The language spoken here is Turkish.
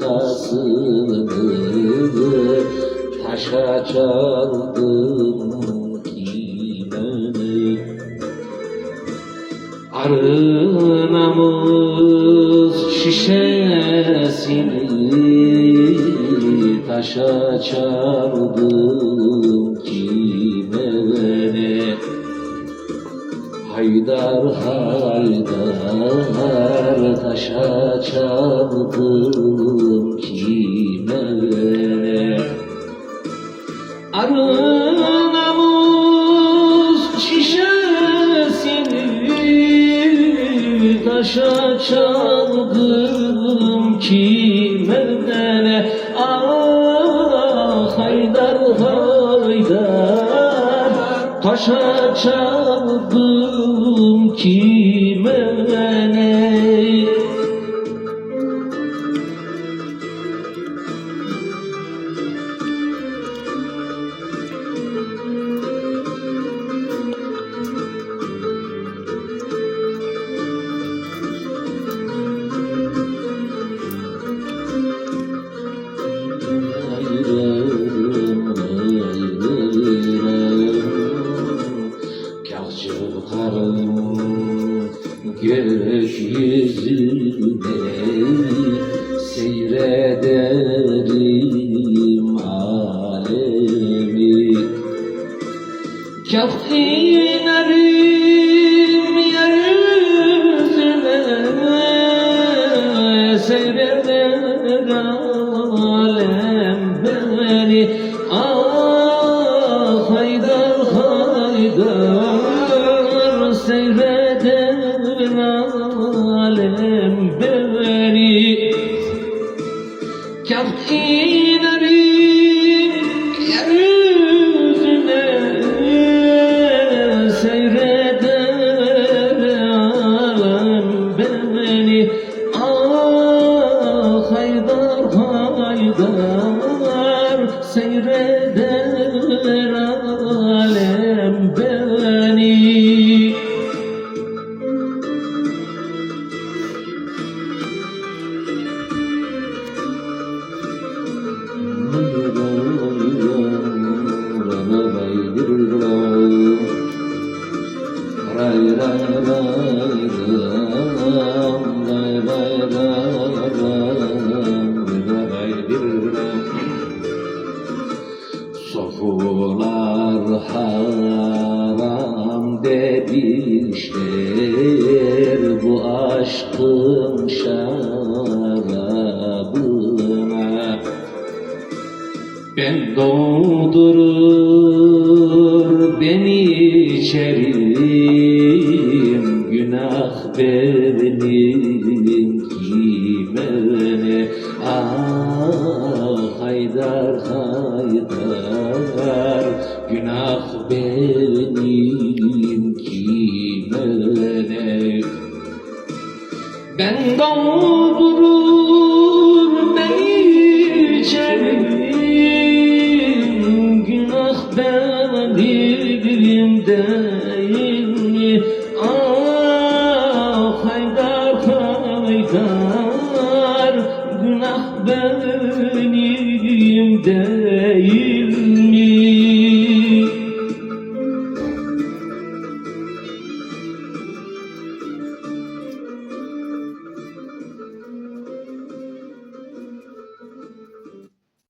hırkasını taşa çaldım kime Arı namız şişesini taşa çaldım Haydar haydar taşa çaldım kime? Ne Arı namuz şişesini taşa çaldım kime? Ah haydar haydar taşa çaldım kime ne çıkarım gökyüzüne Seyrederim alemi. Kah inerim yeryüzüne Seyreder alem beni. Kah inerim yeryüzüne Seyreder alem beni Sofular haram demişler bu aşkın şarabına. Ben doğdurur beni içerim Günah benim Ah haydar haydar Günah benim kime ne ben doğdurur